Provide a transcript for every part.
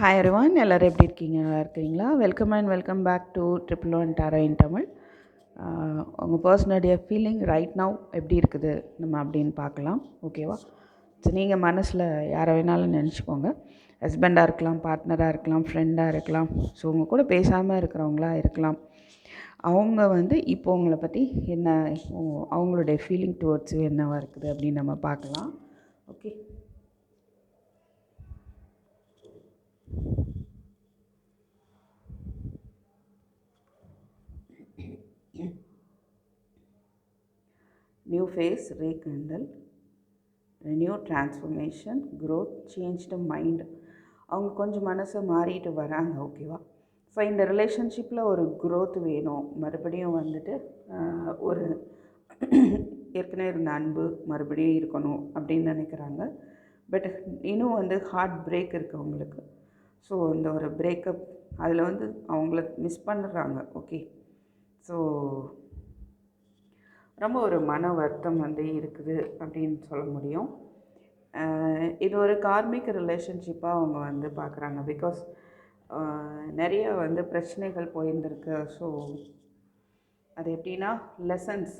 Hi everyone எல்லோரும் எப்படி இருக்கீங்க? நல்லா இருக்கீங்களா welcome and welcome back to triple one tarot in Tamil உங்கள் பர்சனுடைய ஃபீலிங் ரைட் நவ் எப்படி இருக்குது? நம்ம அப்படின்னு பார்க்கலாம். ஓகேவா ஸோ நீங்கள் மனசில் யாரை வேணாலும் நினச்சிக்கோங்க. ஹஸ்பண்டாக இருக்கலாம் பார்ட்னராக இருக்கலாம் ஃப்ரெண்டாக இருக்கலாம். ஸோ உங்கள் கூட பேசாமல் இருக்கிறவங்களா இருக்கலாம். அவங்க வந்து இப்போ உங்களை பற்றி என்ன அவங்களுடைய ஃபீலிங் டுவர்ட்ஸு என்னவாக இருக்குது அப்படின்னு நம்ம பார்க்கலாம். Okay new face rekindle new transformation growth changed mind அவங்க கொஞ்சம் மனசு மாறிட்டு வராங்க ஓகேவா ஸோ இந்த ரிலேஷன்ஷிப்பில் ஒரு க்ரோத் வேணும். மறுபடியும் வந்துட்டு ஒரு ஏற்கனவே இருந்த அன்பு மறுபடியும் இருக்கணும் அப்படின்னு நினைக்கிறாங்க. பட் இன்னும் வந்து ஹார்ட் பிரேக் இருக்குது அவங்களுக்கு. ஸோ இந்த ஒரு பிரேக்கப் அதில் வந்து அவங்கள மிஸ் பண்ணுறாங்க ஓகே ஸோ ரொம்ப ஒரு மன வருத்தம் வந்து இருக்குது அப்படின்னு சொல்ல முடியும். இது ஒரு கார்மிக் ரிலேஷன்ஷிப்பாக அவங்க வந்து பார்க்குறாங்க பிகாஸ் நிறைய வந்து பிரச்சனைகள் போயிருந்திருக்கு. ஸோ அது எப்படின்னா லெசன்ஸ்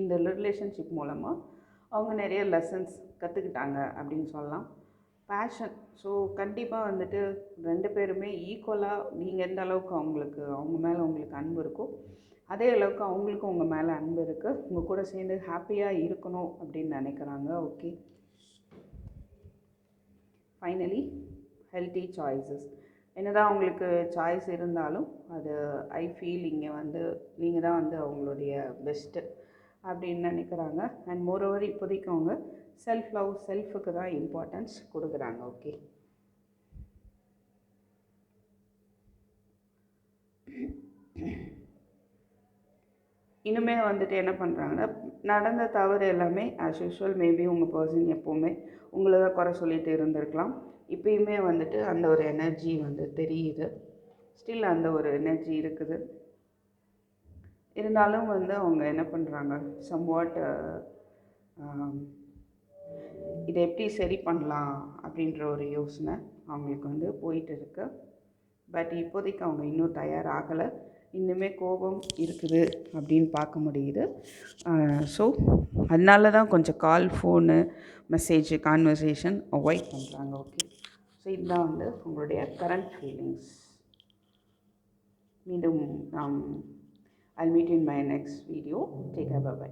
இந்த ரிலேஷன்ஷிப் மூலமாக அவங்க நிறைய லெசன்ஸ் கற்றுக்கிட்டாங்க அப்படின்னு சொல்லலாம். பேஷன் ஸோ கண்டிப்பாக வந்துட்டு ரெண்டு பேருமே ஈக்குவலாக நீங்கள் எந்த அளவுக்கு அவங்களுக்கு அவங்க மேலே உங்களுக்கு அன்பு இருக்கோ அதே அளவுக்கு அவங்களுக்கும் உங்கள் மேலே அன்பு இருக்குது உங்கள் கூட சேர்ந்து ஹாப்பியாக இருக்கணும் அப்படின்னு நினைக்கிறாங்க. ஓகே ஃபைனலி ஹெல்த்தி சாய்ஸஸ் என்னதான் அவங்களுக்கு சாய்ஸ் இருந்தாலும் அது ஐ ஃபீல் இங்கே வந்து நீங்கள் தான் வந்து அவங்களுடைய பெஸ்ட்டு அப்படின்னு நினைக்கிறாங்க. அண்ட் மோரோவர் இப்போதைக்கு அவங்க செல்ஃப் லவ் செல்ஃபுக்கு தான் இம்பார்ட்டன்ஸ் கொடுக்குறாங்க. ஓகே இன்னுமே வந்துட்டு என்ன பண்ணுறாங்கன்னா நடந்த தவறு எல்லாமே ஆஸ் யூஷுவல் மேபி உங்கள் பர்சன் எப்போவுமே உங்களை தான் குறை சொல்லிட்டு இருந்திருக்கலாம். இப்பயுமே வந்துட்டு அந்த ஒரு எனர்ஜி வந்து தெரியுது. ஸ்டில் அந்த ஒரு எனர்ஜி இருக்குது. இருந்தாலும் வந்து அவங்க என்ன பண்ணுறாங்க சம்வாட் இதை எப்படி சரி பண்ணலாம் அப்படின்ற ஒரு யோசனை அவங்களுக்கு வந்து போயிட்டு இருக்கு. பட் இப்போதைக்கு அவங்க இன்னும் தயாராகலை. இன்னுமே கோபம் இருக்குது அப்படின்னு பார்க்க முடியுது. ஸோ அதனால தான் கொஞ்சம் call phone message conversation avoid பண்ணுறாங்க ஓகே ஸோ இதுதான் வந்து உங்களுடைய கரண்ட் ஃபீலிங்ஸ் மீண்டும் நாம் I meet in my next video take bye